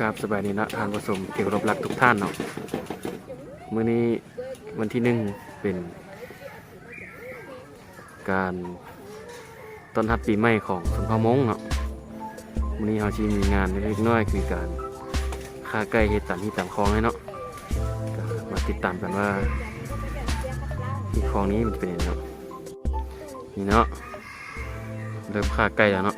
ครับสบายดีนะท่านผู้ชมที่เคารพรักทุกท่านเนาะมื้อนี้วันที่หนึ่งเป็น การต้อนรับปีใหม่ของสนพมงเนาะมื้อนี้เราชีมีงานเล็กน้อยคือการค่าไก่เฮ็ดตามที่ตามคลองให้เนาะก็มาติดตามกันว่าที่คลองนี้มันเป็นยังไงเนาะนี่เนาะเริ่มค่าไก่แล้วเนาะ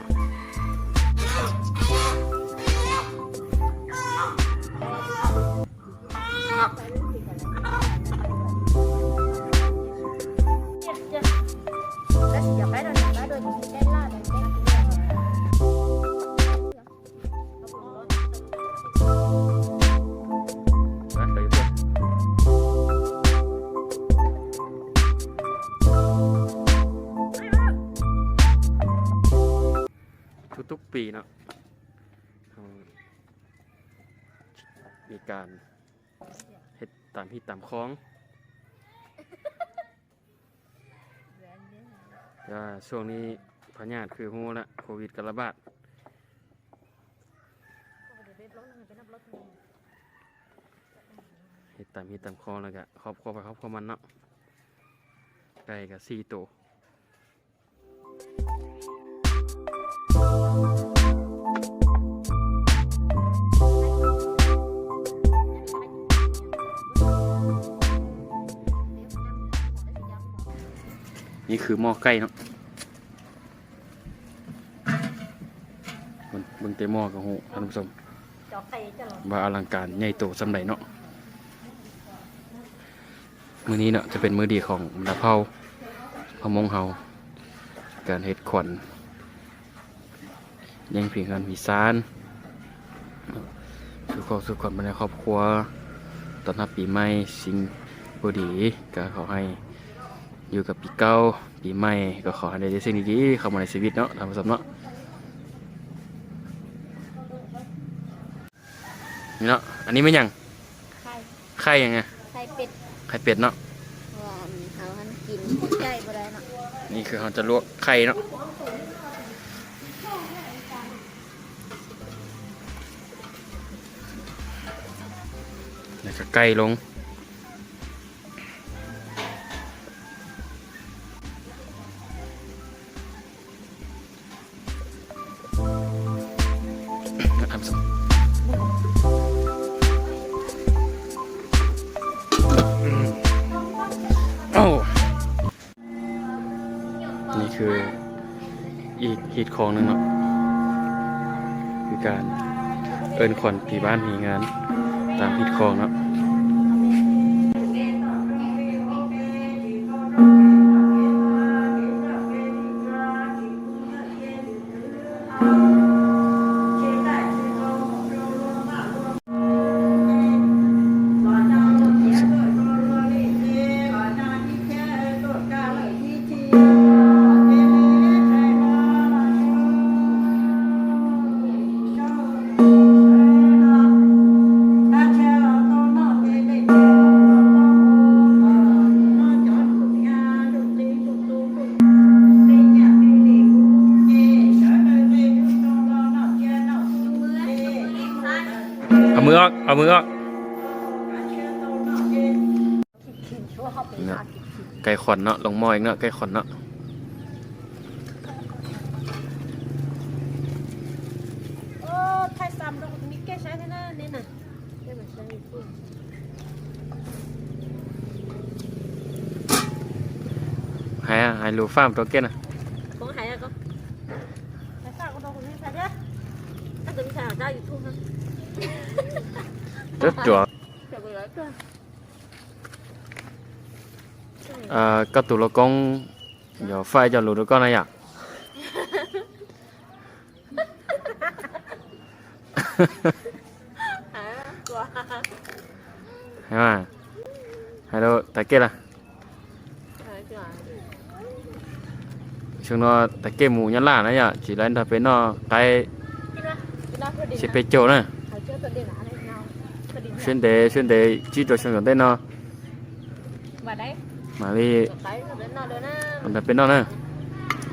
ทุกๆปีเนาะมีการเฮ็ดตามที่ตามคล้องก็ช่วงนี้พญาติคือฮู้ละโควิดกระบาดเฮ็ดตามเฮ็ดตามคลองแล้วก็ครอบครัวไปครอบครัวมันเนาะไก่ก็สี่ตัว นี่คือหม้อไก่เนาะเบิ่งเบิ่งแต่หม้อก็ฮู้ท่านผู้ชมว่าอลังการใหญ่โตสำใดเนาะมื้อนี้เนาะจะเป็นมื้อดีของดาเผาพะมงเฮาการเฮ็ดขวัญยังเพียงกันมีซานสุขสุขขวัญภายในครอบครัวตอนรับปีใหม่สิ่งบ่ดีก็ขอให้ อยู่กับปีเก่าปีใหม่ก็ขอให้ได้สิ่งดีๆเข้ามาในชีวิตเนาะท่านผู้ชมเนาะนี่เนาะอันนี้ไม่นหยังไข่ไข่ยังไงไข่เป็ดไข่เป็ดเนาะว่าเขาหันกินใจบ่ได้เนาะนี่คือเราจะลวกไข่เนาะแล้วก็ไก่ลง คืออีกฮีดของหนึ่งเนาะคือการเอินขวัญผีบ้านผีงานตามฮีดของเนาะ มือออกเอามือออกเนาะไก่ขวัญเนาะลงหม้ออีกเนาะไก่ขวัญเนาะโอ้ไข่ซ้ำดอกมีแก้ใช้แน่ๆนี่น่ะได้เหมือนใช้พูดหายอะหายรูฟ้ามตัวเก้นอะ ของหายอะก็ไข่ซ้ำก็ดอกนี้ใช่เด้อถ้าจะมีสาวได้อยู่ทุ่งนะ เจ็ดจั่ว จะไปแล้วก็อ่าก็ตุลกงเดี๋ยวไฟจะหลุดแล้วก็นะอยากหากว่ เพื่อดินเช่นเดเช่นเดจีตัวช่วงนั้นเนาะมาได้มาลีตัวไก่ตัวเด่นเนาะเดี๋ยวนะมันจะเป็นเนาะนะ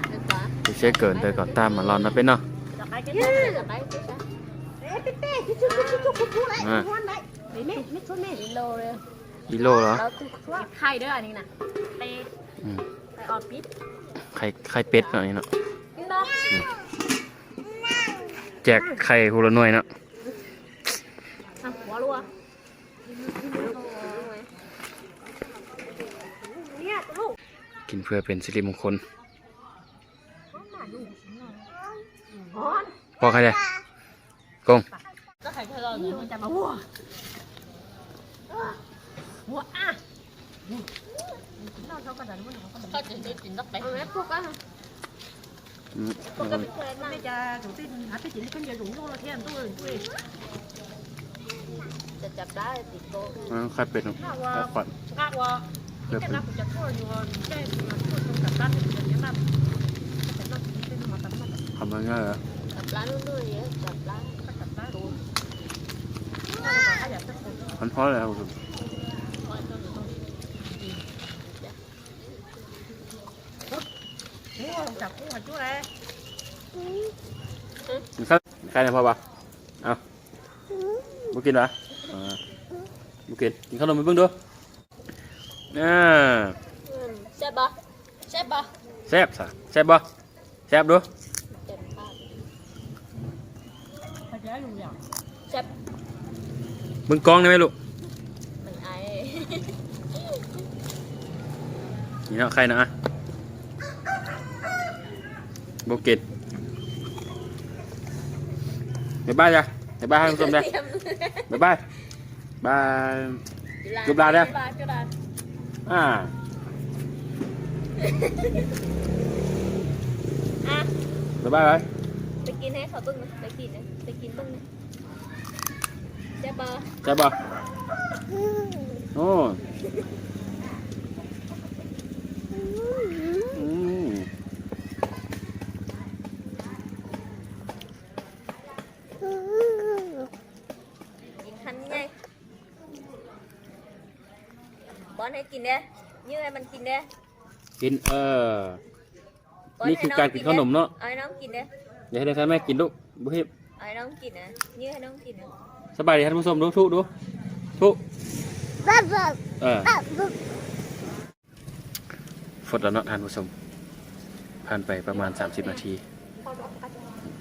เดี๋ยวก่อนไปเช็คเกินแต่ก่อนตามมารอนนะเป็นเนาะตัวไก่กินได้ตัวไก่กินได้ชุบชุบชุบชุบชุบเลยอ่าชวนได้ไอ้แม่ไม่ชวนแม่กิโลเลยกิโลเหรอแล้วคือไข่ด้วยอันนี้นะไปอืมไปออดปิดไข่ไข่เป็ดเนาะนี่เนาะกินเนาะแจกไข่ฮูละหน่วยเนาะอะ หัวรัวเนี่ยลูกกินเพื่อเป็นสิริมงคลฮอนพอใครเลยกงก็ไข่เธอเลยมันจะมาหัวหัวอะเขาจะได้กินสักไปเอาแม่พวกกันอืมพวกกันเป็นแฟนแม่จะถึงที่หาที่จินกันจะหลงโลละเทียนตัวเลยตัวเอง จะจับได้ติดโตอ่าไข่เป็ดเนาะน่าว่าไข่ขวัญน่าว่าที่จะรับจะทั่วอยู่แจ้งทั่วตรงกับร้านเป็นอย่างนั้นแต่เราเป็นมาตั้งมาตั้งทำง่ายๆเหรอจับร้านนู่นนู่นเยอะจับร้านก็ตัดได้ตัวถ้าอยากจะคนมันเพราะอะไรครับผมนี่ลองจับกุ้งมาจุ๊เลยกินข้าวใครเนี่ยพ่อปะเอาบุกินเหรออ่า บุกินกินขนมไปเบิ่งดูอ่าใช่ปะใช่ปะแซ่บสะแซ่บบ่แซ่บดูเจ็บปากพอจะอยู่อย่างเจ็บเบิ่งกล้องได้ไหมลูกมันไอนี่เนาะใครนะอะบุกินบ๊ายบายจ้ะบ๊ายบายให้คุณผู้ชมจ้ะบ๊ายบาย บายจุ๊บลาเด้อจุ๊บลาจุ๊บลาอ่าอะบ๊ายบายไปไปกินให้เขาบึ้งนะไปกินนะไปกินบึ้งนะใช่ปะใช่ป่ะโอ้อืม กินทันไง บอลให้กินเด้ยื้อให้มันกินเด้กินเออ บลนี่คือการกินขนมเนอะ เอาให้น้องกินเด้อย่าให้ได้ใช้แม่กินลูกบุฮิบเอาให้น้องกินนะยื้อให้น้องกินนะสบายดีท่านผู้ชมดูทุดูทุเออฟดแล้วเนาะท่านผู้ชมผ่านไปประมาณ 30 นาที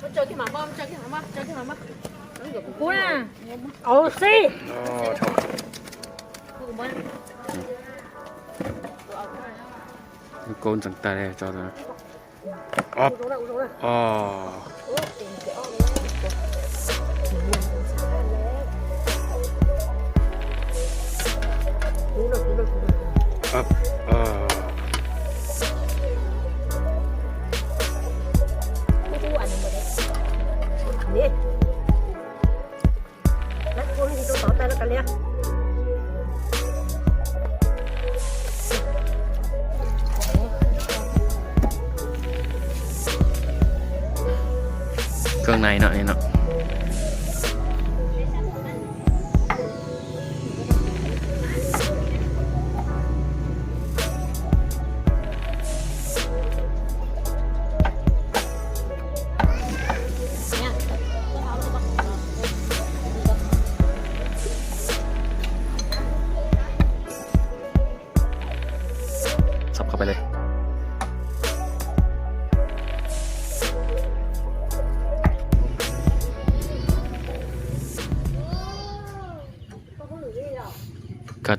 มันเจอที่หมาบ้ามันเจอที่หมาบ้าเจอที่หมาบ้ากูน่ะเอาสิโอ้โถคือบอล โกนสังตาเลยจอนะอ๊อบดูนะดูนะอ๋อดูนะดูนะดูนะอ๊อบอ๋อไม่รู้อันนี้หมดเลยนี่แล้วคนที่ตัวต่อแต่ละกันเนี่ย เครื่องในเนาะนี่เนาะ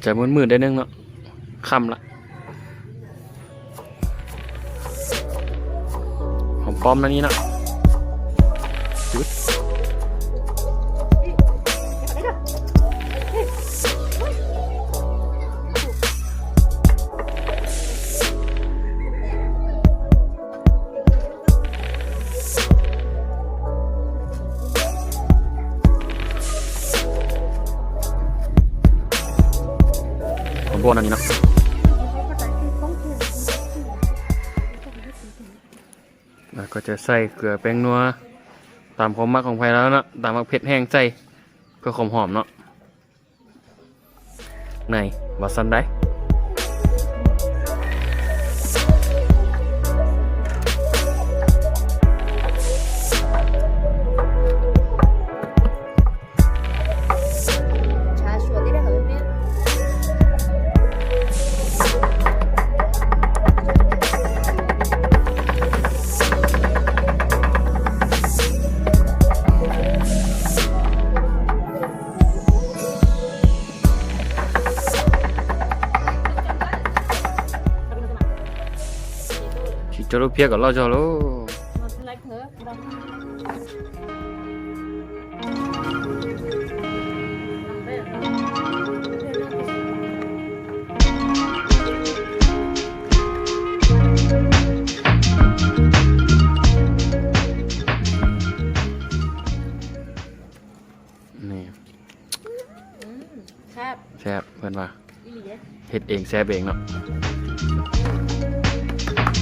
จจะมืดๆได้นึงเนาะค่ำละหอมป้อมนะนี่นะจุด ส่เกลือแป้งนัวตามความมักของไผ่แล้วเนาะตามมักเผ็ดแห้งใส่เพื่อความหอมเนาะในวาสันได้ cho lúc phía của lo cho lo มันเป็นไรเถอะดำ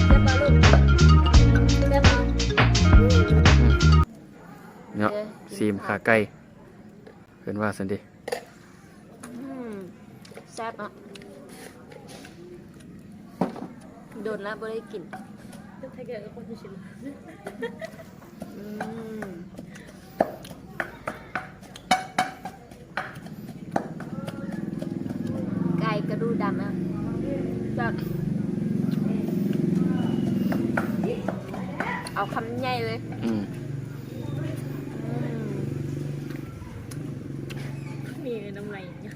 เนาะนี่อืมครับแซ่บเพื่อนว่าอีหลีเด้เฮ็ดเองแซ่บองเนาะเจ็บปะลูกเจ็บปะเนาะซีมขาไก่เพื่อนว่าสันดิแซ่บอะโดนแล้วบ่ได้กิน เดี๋ยวไทยแกก็คนที่ชิม อืมไก่กระดูกดำอะแบบ เอาคำใหญ่เลยอืมอืมมีน้ำลายอย่างเงี้ย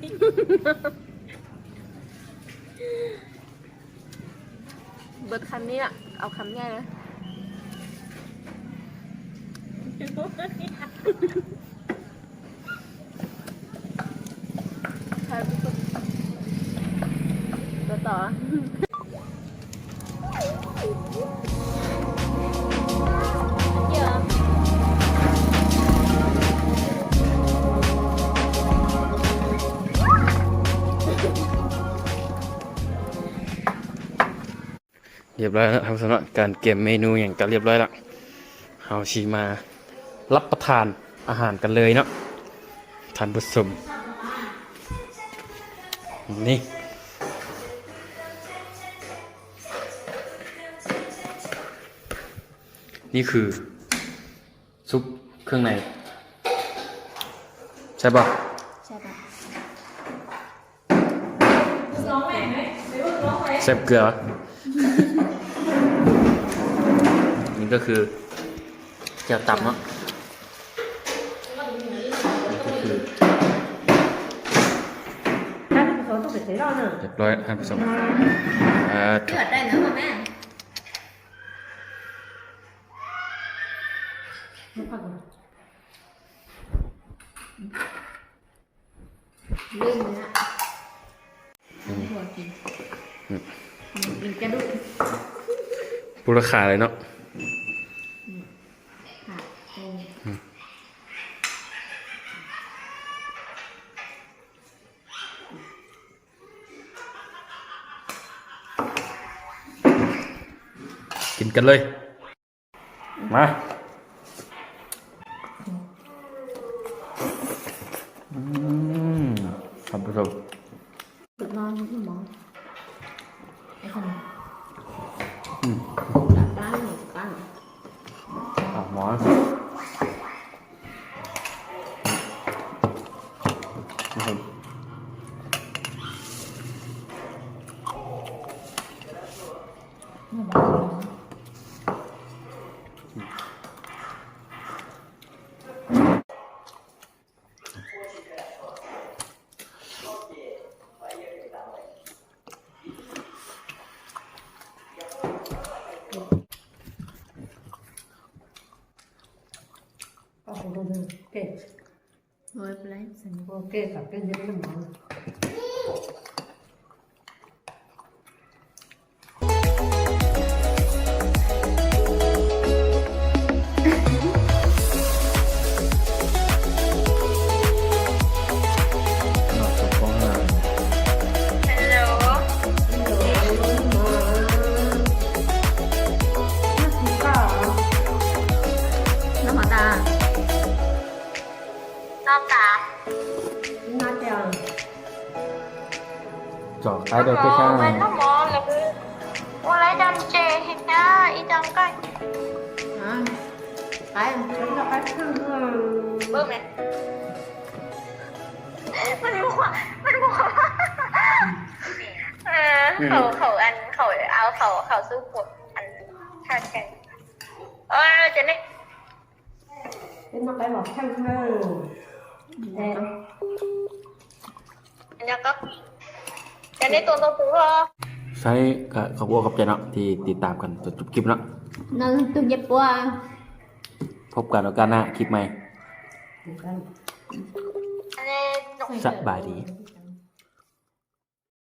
เบิดคำนี้อะเอาคำใหญ่เลยใครเป็นคนตัวต่อ รียบร้อยแล้วครับสำหรับการเก็บเมนูอย่างก็เรียบร้อยแล้วเฮาชีมารับประทานอาหารกันเลยเนาะท่านผู้ชมนี่นี่คือ ซุปเครื่องใน ใช่ป่ะใช่ปะเซฟเกลือ นี่ ก็คือแก้วตับเนาะนี่ก็คือถ้าเป็นเขาต้องเป็นไทยรอดเนอะเรียบร้อยท่านผู้ชมอ่าเกิดได้เนอะแม่มาพักก่อนลืมเลยนะหัวกินกินกระดูกปูราคาเลยเนาะค่ะเออ กินกันเลย มาอืมท่านผู้ชมฝึกนอนคุณหมอไอ้คนอืมกลับบ้านหนูกลับบ้านอะหมอนะครับ โอ้โหดูเก่ง โอ้ยเป็นไร สันโอ เดี๋ยวไปงมันต้งมองเลยโอ้ไรดำเจเห็นหน้าอีดำกันอะไปมันจะไเบิ่มไหมมันบอกว่ามันบอกว่าเขาเขาอันเขาเอาเขาเขาสู้ปวดอันท่าแข่งเออจะเนี่ยเป็นมาไปหรอกแข่งเลยเนี่ออแล้วก็ ต่ Nhà có Chè này tuần tuần tuần rồi ใช้ก็ขอบคุณขอบใจเนาะที่ติดตามกันจนจบคลิปเนาะนั่นตุ่มเย็บปัวพบกันโอกาสหน้าคลิปใหม่อันนี้หนูสบายดีเ